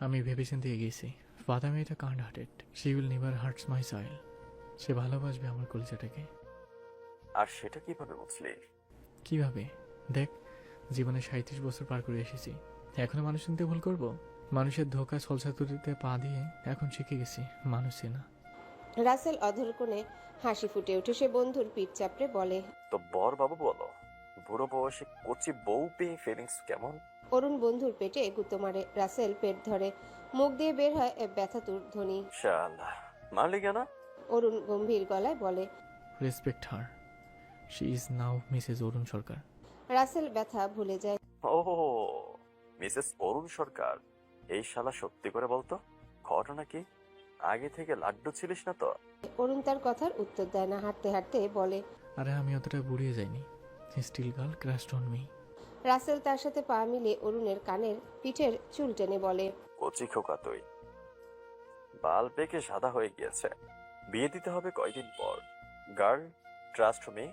আমি ভেবেচিন্তে এগিয়েছি। বাদামি মেয়েটা kind hearted she will never hurts my soul সে ভালোবাসবে আমার কলিজাটাকে। আর সেটা কীভাবে বুঝলি? কীভাবে? দেখ জীবনে সাঁত্রিশ বছর পার করে এসেছি। এখনও মানুষ চিনতে ভুল করব? মানুষের ধোকা ছলছাতুরিতে পা দিয়ে এখন শিখে গেছি মানুষ চেনা। রাসেল অধর কোণে হাসি ফুটে উঠে সে বন্ধুর পিঠ চাপড়ে বলে তো বর বাবু বলো। বুড়ো বয়সে কচি বউ পেয়ে ফিলিংস কেমন? অরুণ বন্ধুর পেটে গুঁতো মারে রাসেল পেট ধরে। মুখ দিয়ে বের হয় এক ব্যথাতুর ধ্বনি। শালা মারলি কেন? অরুণ গম্ভীর গলায় বলে respect her she is now Mrs Arun Sarkar. Russell ব্যথা ভুলে যায়। ও মিসেস অরুণ সরকার? এই শালা সত্যি করে বলতো? ঘটনা কি? আগে থেকে লাড্ডু ছিলিস না তো? অরুণ তার কথার উত্তর দেয় না হাঁটতে হাঁটতে বলে আরে আমি অতটা বুড়িয়ে যাইনি। Still girl crush on me Russell তার সাথে পা মিলে অরুণের কানের পিঠের চুল টেনে বলে কচি খোকা তুই। বাল পেকে সাদা হয়ে গিয়েছে। বিয়ে দিতে হবে কয়দিন পর। Girl trust me.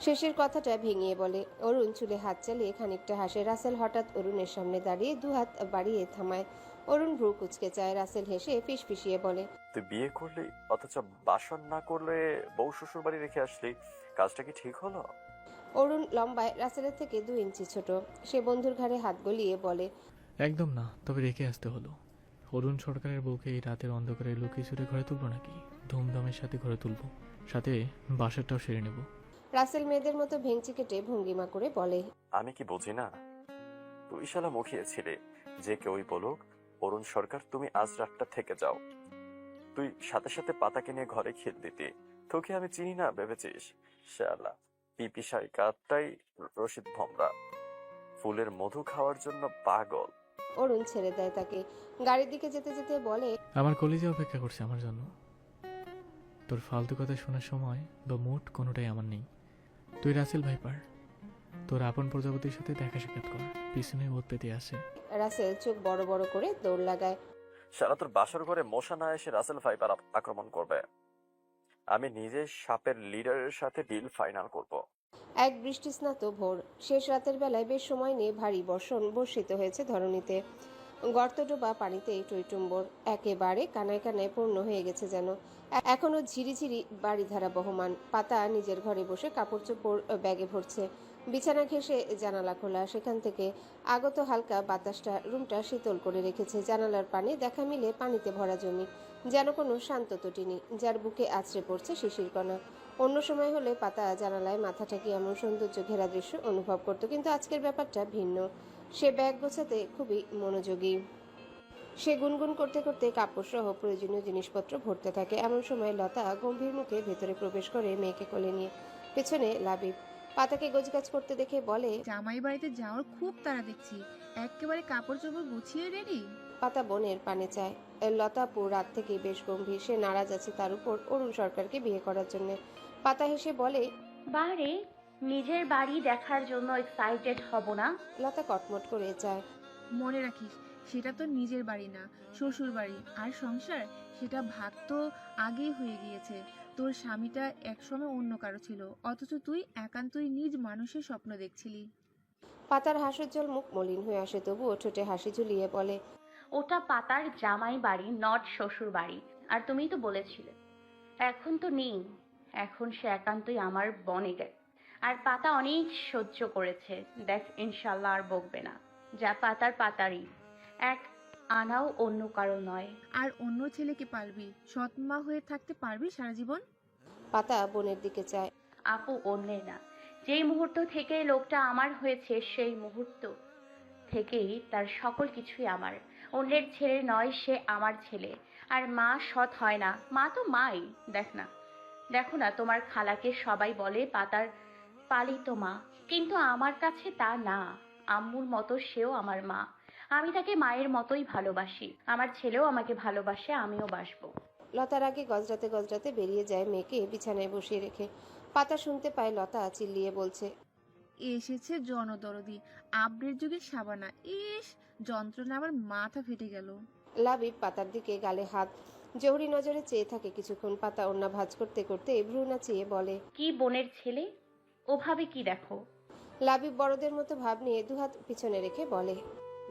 শেষের কথাটা ভেঙিয়ে বলে। অরুণ চুলে হাত চালিয়ে খানিকটা হাসে। রাসেল হঠাৎ অরুণের সামনে দাঁড়িয়ে দু হাত বাড়িয়ে থামায়। অরুণ ভ্রু কুচকে চায়। রাসেল হেসে ফিস ফিসিয়ে বলে তুই বিয়ে করলি অথচ বাসন না করলে বউ শ্বশুর বাড়ি রেখে আসলি। কাজটা কি ঠিক হলো? অরুণ লম্বায় রাসেলের থেকে দু ইঞ্চি ছোট। সে বন্ধুর ঘাড়ে হাত গলিয়ে বলে একদম না তবে রেখে আসতে হলো। অরুণ সরকারের বউকে এই রাতের অন্ধকারে লুকিয়ে ছুটে ঘরে তুলবো নাকি? ধুমধামের সাথে ঘরে তুলবো। সাথে বাসাটাও সেরে নেব। রাসেল মেয়েদের মতো ভেঙচি কেটে ভঙ্গিমা করে বলে আমি কি বুঝি না? তুই শালা মুখিয়েছিলে যে কেউই বলুক অরুণ সরকার তুমি আজ রাতটা থেকে যাও। তুই সাথে সাথে পাতাকে নিয়ে ঘরে খেল দিতে। তোকে আমি চিনি না ভেবেছিস? শালা। পিপি সাইকারটাই রশিদ ভমরা। ফুলের মধু খাওয়ার জন্য পাগল। অরুণ ছেড়ে দেয় তাকে। গাড়ির দিকে যেতে যেতে বলে আমার কলেজে অপেক্ষা করছে আমার জন্য। তোর ফালতু কথা শোনার সময় বা মুড কোনোটাই আমার নেই। তুই রাসেল ভাইপার। তোর আপন প্রজাপতির সাথে দেখা সাক্ষাৎ কর। পিছনে ওত পেতে আসে। রাসেল চোখ বড় বড় করে দৌড় লাগায়। সারা তোর বাসর ঘরে মশা না এসে রাসেল ফাইবার আপ- আক্রমণ করবে। আমি নিজে সাপের লিডারের সাথে ডিল ফাইনাল করব। এক বৃষ্টিস্নাত ভোর। শেষ রাতের বেলায় বেশ সময় নিয়ে ভারী বর্ষণ বর্ষিত হয়েছে ধরণীতে। গর্তডোবা পানিতে টইটুম্বর। একেবারে কানায় কানায় পূর্ণ হয়ে গেছে যেন। এ- এখনও ঝিরিঝিরি বাড়িধারা বহমান। পাতা নিজের ঘরে বসে কাপড় চোপড় ব্যাগে ভরছে। বিছানা ঘেঁষে জানালা খোলা। সেখান থেকে আগত হালকা বাতাসটা, রুমটা শীতল করে রেখেছে। জানালার পানি দেখা মিলে পানিতে ভরা জমি। যেন কোনো শান্ত তটিনী যার বুকে আছড়ে পড়ছে শিশির কণা। অন্য সময় হলে পাতা জানালায় মাথা ঠাকিয়ে এমন সৌন্দর্য ঘেরা দৃশ্য অনুভব করত, কিন্তু আজকের ব্যাপারটা ভিন্ন। সে ব্যাগ গোছাতে খুবই মনোযোগী। সে গুনগুন করতে করতে কাপড় সহ প্রয়োজনীয় জিনিসপত্র ভরতে থাকে। এমন সময় লতা গম্ভীর মুখে ভেতরে প্রবেশ করে মেয়েকে কোলে নিয়ে, পেছনে লাবিব পাতাকে গোছগাছ করতে দেখে বলে জামাই বাড়িতে যাওয়ার খুব তাড়া দেখছি। একেবারে কাপড় চোপড় গুছিয়ে রেডি? পাতা বনের পানে চায়। লতা পুর রাত থেকে বেশ গম্ভীর। সে নারাজ আছে তার উপর অরুণ সরকারকে বিয়ে করার জন্য। পাতা হেসে বলে বারে নিজের বাড়ি দেখার জন্য এক্সাইটেড হব না? লতা কটমট করে চায় মনে রাখিস সেটা তো নিজের বাড়ি না শ্বশুর বাড়ি আর সংসার সেটা ভাগ তো আগেই হয়ে গিয়েছে। তোর স্বামীটা একসময় অন্য কারও ছিল অথচ তুই একান্তই নিজ মানুষের স্বপ্ন দেখছিলি। পাতার হাস্যোজ্জ্বল মুখ মলিন হয়ে আসে তবুও ঠোঁটে হাসি ঝুলিয়ে বলে ওটা পাতার জামাই বাড়ি নট শ্বশুর বাড়ি আর তুমিই তো বলেছিলে। এখন তো নেই এখন সে একান্তই আমার বনে গে আর পাতা অনেক সহ্য করেছে দেখ ইনশাল্লাহ আর বকবে না। যা পাতার পাতারই এক আনাও অন্য কারও নয়। আর অন্য ছেলেকে পারবি সৎ মা হয়ে থাকতে পারবি সারা জীবন? পাতা বোনের দিকে চায় আপু অন্যের না। যেই মুহূর্ত থেকে লোকটা আমার হয়েছে সেই মুহূর্ত থেকেই তার সকল কিছুই আমার। অন্যের ছেলে নয় সে আমার ছেলে। আর মা সৎ হয় না। মা তো মাই। দেখ না। দেখো না তোমার খালাকে সবাই বলে পাতার পালিত মা। কিন্তু আমার কাছে তা না। আম্মুর মতো সেও আমার মা। আমি তাকে মায়ের মতোই ভালোবাসি। আমার ছেলেও আমাকে ভালোবাসে আমিও বাসবো। লতার আগে গজরাতে গজরাতে বেরিয়ে যায় মেয়েকে বিছানায় বসিয়ে রেখে। পাতা শুনতে পায় লতা চিল্লিয়ে বলছে এসেছে জনদরদি আব্রের যুগের সাবানা। ইস যন্ত্রণা আমার মাথা ফেটে গেল। লাবিব পাতার দিকে গালে হাত জহুরি নজরে চেয়ে থাকে কিছুক্ষণ। পাতা অন্যা ভাজ করতে করতে ভ্রু নাচিয়ে বলে কি বোনের ছেলে? ওভাবে কি দেখো? লাবিব বড়দের মতো ভাব নিয়ে দুহাত পিছনে রেখে বলে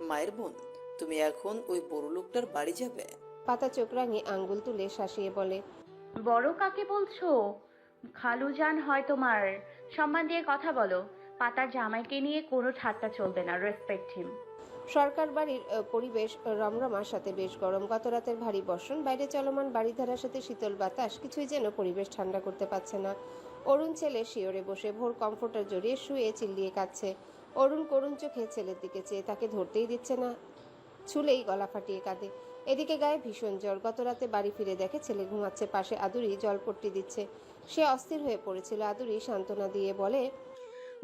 মায়ের বোন তুমি এখন ওই বড় লোকটার বাড়ি যাবে। পাতা চোখ রাঙে আঙ্গুল তুলে শাসিয়ে বলে বড় কাকে বলছো? খালু খালুজান হয় তোমার। সম্মান দিয়ে কথা বলো। পাতার জামাইকে নিয়ে কোনো ঠাট্টা চলবে না রেসপেক্ট হিম সরকার বাড়ির পরিবেশ রমরমার সাথে বেশ গরম। গত রাতের ভারী বর্ষণ বাইরে চলমান বাড়িধারার সাথে শীতল বাতাস কিছুই যেন পরিবেশ ঠান্ডা করতে পারছে না। অরুণ ছেলে শিওরে বসে ভোর কমফোর্টার জড়িয়ে শুয়ে চিল্লিয়ে কাচ্ছে অরুণ করুণ চোখে ছেলের দিকে চেয়ে তাকে ধরতেই দিচ্ছে না। ছুলেই গলা ফাটিয়ে কাঁদে। এদিকে গায়ে ভীষণ জ্বর। গত রাতে বাড়ি ফিরে দেখে ছেলে ঘুমাচ্ছে পাশে আদুরি জলপট্টি দিচ্ছে। সে অস্থির হয়ে পড়েছিল। আদুরি সান্ত্বনা দিয়ে বলে,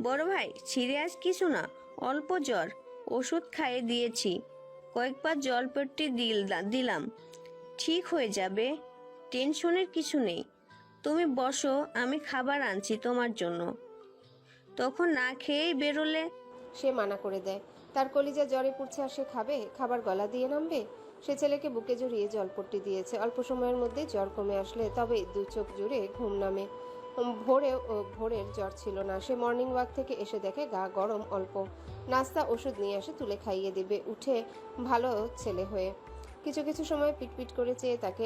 বড় ভাই সিরিয়াস কিছু না। অল্প জ্বর। ওষুধ খাইয়ে দিয়েছি। কয়েকবার জলপট্টি দিল- দিলাম। ঠিক হয়ে যাবে। টেনশনের কিছু নেই। তুমি বসো, আমি খাবার আনছি তোমার জন্য। তখন না খেয়েই বেরোলে সে মানা করে দেয়। তার কলিজা জ্বরে পুড়ছে আর সে খাবে? খাবার গলা দিয়ে নামবে? সে ছেলেকে বুকে জড়িয়ে জলপট্টি দিয়েছে। অল্প সময়ের মধ্যে জ্বর কমে আসলে, তবে দু চোখ জুড়ে ঘুম নামে। ভোরেও ভোরের জ্বর ছিল না। সে মর্নিং ওয়াক থেকে এসে দেখে গা গরম অল্প। নাস্তা, ওষুধ নিয়ে আসে তুলে খাইয়ে দেবে, উঠে ভালো ছেলে হয়ে। কিছু কিছু সময় পিটপিট করে চেয়ে তাকে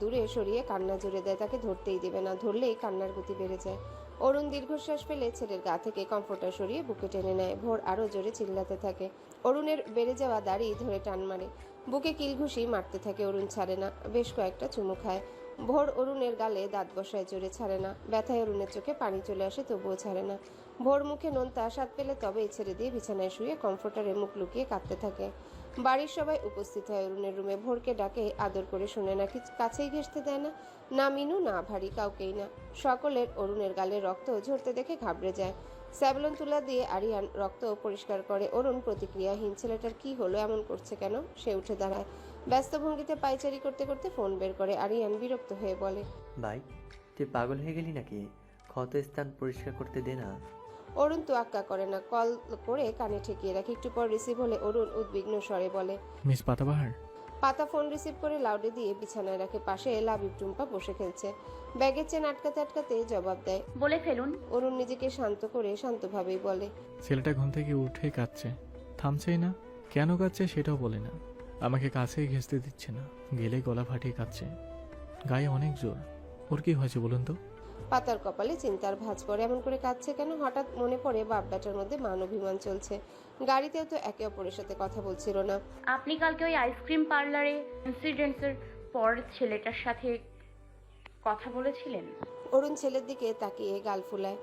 দূরে সরিয়ে কান্না জুড়ে দেয়। তাকে ধরতেই দেবে না, ধরলেই কান্নার গতি বেড়ে যায়। অরুণ দীর্ঘশ্বাস ফেলে ছেলের গা থেকে কমফোর্টার সরিয়ে বুকে টেনে নেয়। ভোর আরও জোরে চিল্লাতে থাকে। অরুণের বেড়ে যাওয়া দাড়ি ধরে টান মারে। বুকে কিলঘুষি মারতে থাকে, অরুণ ছাড়ে না। বেশ কয়েকটা চুমু খায়। ভোর অরুণের গালে দাঁত বসায় জোরে ছাড়ে না। ব্যথায় অরুণের চোখে পানি চলে আসে, তবুও ছাড়ে না। ভোর মুখে নোনতা, স্বাদ পেলে তবেই ছেড়ে দিয়ে বিছানায় শুয়ে কমফোর্টারে মুখ লুকিয়ে কাঁদতে থাকে। বাড়ির সবাই উপস্থিত হয়। অরুণের রুমে ভোরকে ডাকে, আদর করে শুনে না কিছু কাছেই ঘেসতে দেয় না। না মিনু, না ভারী কাউকেই না। সকলের অরুণের গালে রক্ত ঝরতে দেখে ঘাবড়ে যায়। স্যাবলন তুলা দিয়ে আরিয়ান রক্ত পরিষ্কার করে, অরুণ, প্রতিক্রিয়াহীন ছেলেটার কি হলো? এমন করছে কেন? সে উঠে দাঁড়ায়। ব্যস্ত ভঙ্গিতে পাইচারি করতে করতে ফোন বের করে। আরিয়ান বিরক্ত হয়ে বলে, ভাই, তুই পাগল হয়ে গেলি নাকি? ক্ষত স্থান পরিষ্কার করতে দে না। অরুণ তোয়াক্কা করে না কল করে কানে ঠেকিয়ে রাখে। একটু পর রিসিভ হলে অরুণ উদ্বিগ্ন স্বরে বলে মিস পাতাবাহার। পাতা ফোন রিসিভ করে লাউডে দিয়ে বিছানায় রাখে। পাশে লাবিব টুম্পা বসে খেলছে। ব্যাগের চেন আটকাতে আটকাতে জবাব দেয় বলে ফেলুন। অরুণ নিজেকে শান্ত করে শান্তভাবেই বলে ছেলেটা ঘুম থেকে উঠে কাঁদছে। থামছেই না? কেন কাঁদছে সেটাও বলে না। আমাকে কাছেই ঘেঁচতে দিচ্ছে না। গেলে গলা ফাটিয়ে কাঁদছে। গায়ে অনেক জোর। ওর কি হয়েছে বলুন তো? পাতার কপালে চিন্তার ভাঁজ পড়ে। এমন করে কাঁদছে কেন? হঠাৎ মনে পড়ে বাপ বেটার মধ্যে মান অভিমান চলছে। গাড়িতেও তো একে অপরের সাথে কথা বলছিল না। আপনি কালকে ওই আইসক্রিম পার্লারে ইনসিডেন্টসের পর ছেলেটার সাথে কথা বলেছিলেন? অরুণ ছেলের দিকে তাকিয়ে গাল ফুলায়।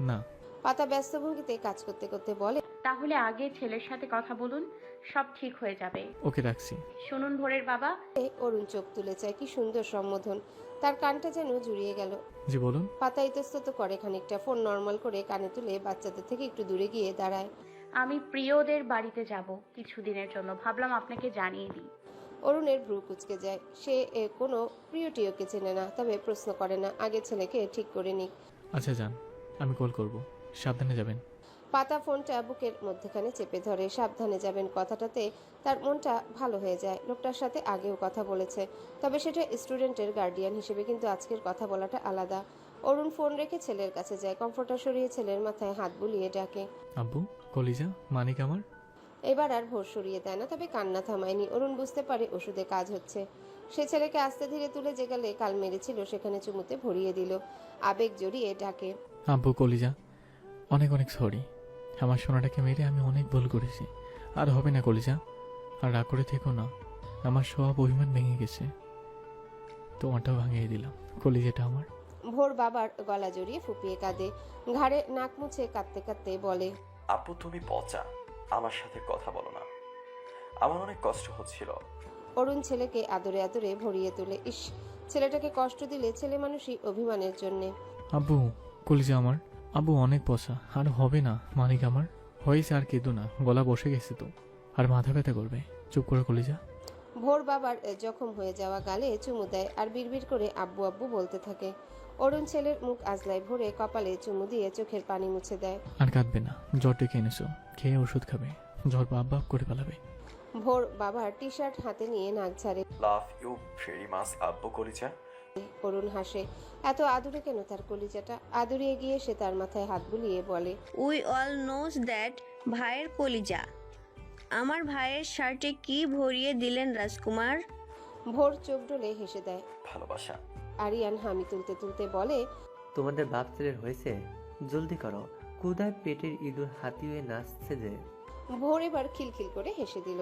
না। পাতা ব্যস্ত ভঙ্গিতে কাজ করতে করতে বলে তাহলে আগে ছেলের সাথে কথা বলুন সব ঠিক হয়ে যাবে। ওকে রাখছি। শুনুন ভোরের বাবা। "এ, অরুণ চোখ তুলে চায় কি সুন্দর সম্বোধন। তার কানটা যেন জুড়িয়ে গেল। জি বলুন। পাতা ইতস্তত করে খানিকটা ফোন নর্মাল করে কানে তুলে বাচ্চাদের থেকে একটু দূরে গিয়ে দাঁড়ায়। আমি প্রিয়দের বাড়িতে যাব কিছুদিনের জন্য। ভাবলাম আপনাকে জানিয়ে দিই। অরুণের ভ্রু কুচকে যায়। সে এ, কোনো প্রিয়টিওকে চেনে না তবে প্রশ্ন করে না আগে ছেলেকে ঠিক করে নিক। আচ্ছা যান। আমি কল করব। সাবধানে যাবেন। পাতা ফোনটা বুকের মধ্যখানে চেপে ধরে। সাবধানে যাবেন কথাটাতে তার মনটা ভালো হয়ে যায়। লোকটার সাথে আগেও কথা বলেছে। তবে সেটা স্টুডেন্টের গার্ডিয়ান হিসেবে কিন্তু আজকের কথা বলাটা আলাদা। অরুণ ফোন রেখে ছেলের কাছে যায়। কমফোর্টার সরিয়ে ছেলের মাথায় হাত বুলিয়ে ডাকে। আব্বু কলিজা মানিক আমার? এবার আর ভোর সরিয়ে দেয় না তবে কান্না থামায়নি। অরুণ বুঝতে পারে ওষুধে কাজ হচ্ছে। সে ছেলেকে আস্তে ধীরে তুলে যে গালে কাল মেরেছিল সেখানে চুমুতে ভরিয়ে দিল। আবেগ জড়িয়ে ডাকে। আব্বু কলিজা অনেক অনেক সরি। আমার সোনাটাকে মেরে আমি অনেক ভুল করেছি। আর হবে না কলিজা আর রাগ করে থেকো না। আমার সব অভিমান ভেঙে গেছে। তোমারটাও ভাঙিয়ে দিলাম কলিজাটা আমার। ভোর বাবার গলা জড়িয়ে ফুপিয়ে কাঁদে ঘাড়ে নাক মুছে কাঁদতে কাঁদতে বলে আপু তুমি পচা আমার সাথে কথা বলো না। আমার অনেক কষ্ট হচ্ছিল। অরুণ ছেলেকে আদরে আদরে ভরিয়ে তোলে। ইস ছেলেটাকে কষ্ট দিলে ছেলে মানুষই অভিমানের জন্যে। আব্বু কলিজা আমার। আব্বু অনেক পচা আর হবে না মানিক আমার। হয়েছে আর কেঁদো না গলা বসে গেছে তো। আর মাথা ব্যথা করবে চুপ করে কলিজা। ভোর বাবার জখম হয়ে যাওয়া গালে চুমু দেয় আর বিড়বিড় করে আব্বু আব্বু বলতে থাকে। অরুণ ছেলের মুখ আজলায় ভরে কপালে চুমু দিয়ে চোখের পানি মুছে দেয়। আর কাঁদবে না জ্বর ডেকে এনেছো খেয়ে ওষুধ খাবে জ্বর বাপ বাপ করে পালাবে। ভোর বাবার টি শার্ট হাতে নিয়ে নাক ঝাড়ে। লাভ ইউ ভেরি মাস আব্বু কলিজা। অরুণ হাসে। এত আদুরে কেন তার কলিজাটা? আদুরে গিয়ে সে তার মাথায় হাত বুলিয়ে বলে উই অল নোজ দ্যাট ভাইয়ের কলিজা। আমার ভাইয়ের শার্টে কি ভরিয়ে দিলেন রাজকুমার? ভোর চোখ ডলে হেসে দেয়। ভালোবাসা। আরিয়ান হামি তুলতে তুলতে বলে তোমাদের বাপ ছেলের হয়েছে? জলদি করো। কোদায় পেটের ইঁদুর হাতিয়ে নাচছে যে। ভোর এবার খিলখিল করে হেসে দিল।